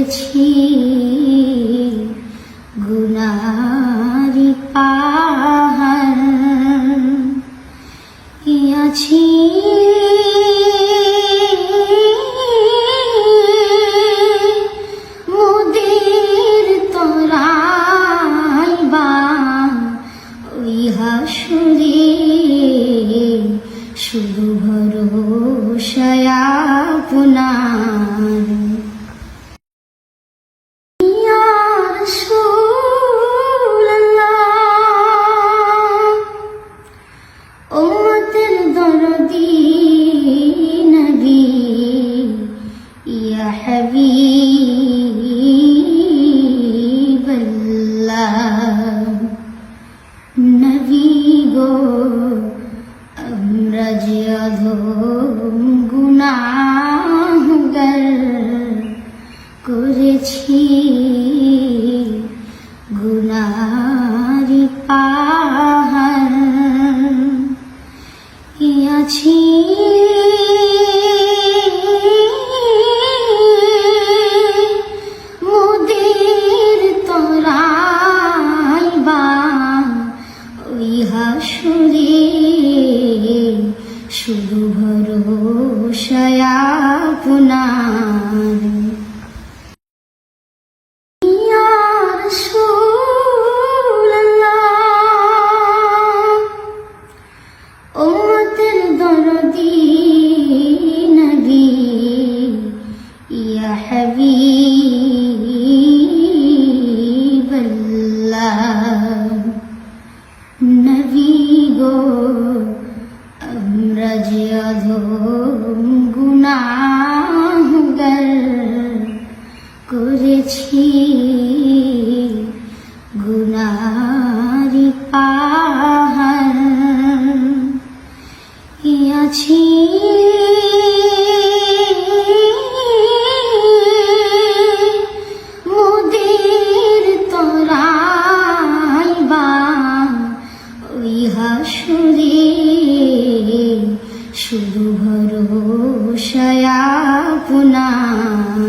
করেছি। গুনারি পাহাড় আছি? মোদের তোরাই উম্মতের দরদি নবী ইয়া হাবিবাল্লাহ। নবী গো আমরা যে অধম গুনাহগার করেছি গুনারি আছি। মোদের তোরাই বা ওই হাসুরে শুধু ভরসায় আপনার। পারবি গো আমরা যে অধম গুণাগার করেছি গুণারি পাহাড় আছি শুধু ভরসায় আপনার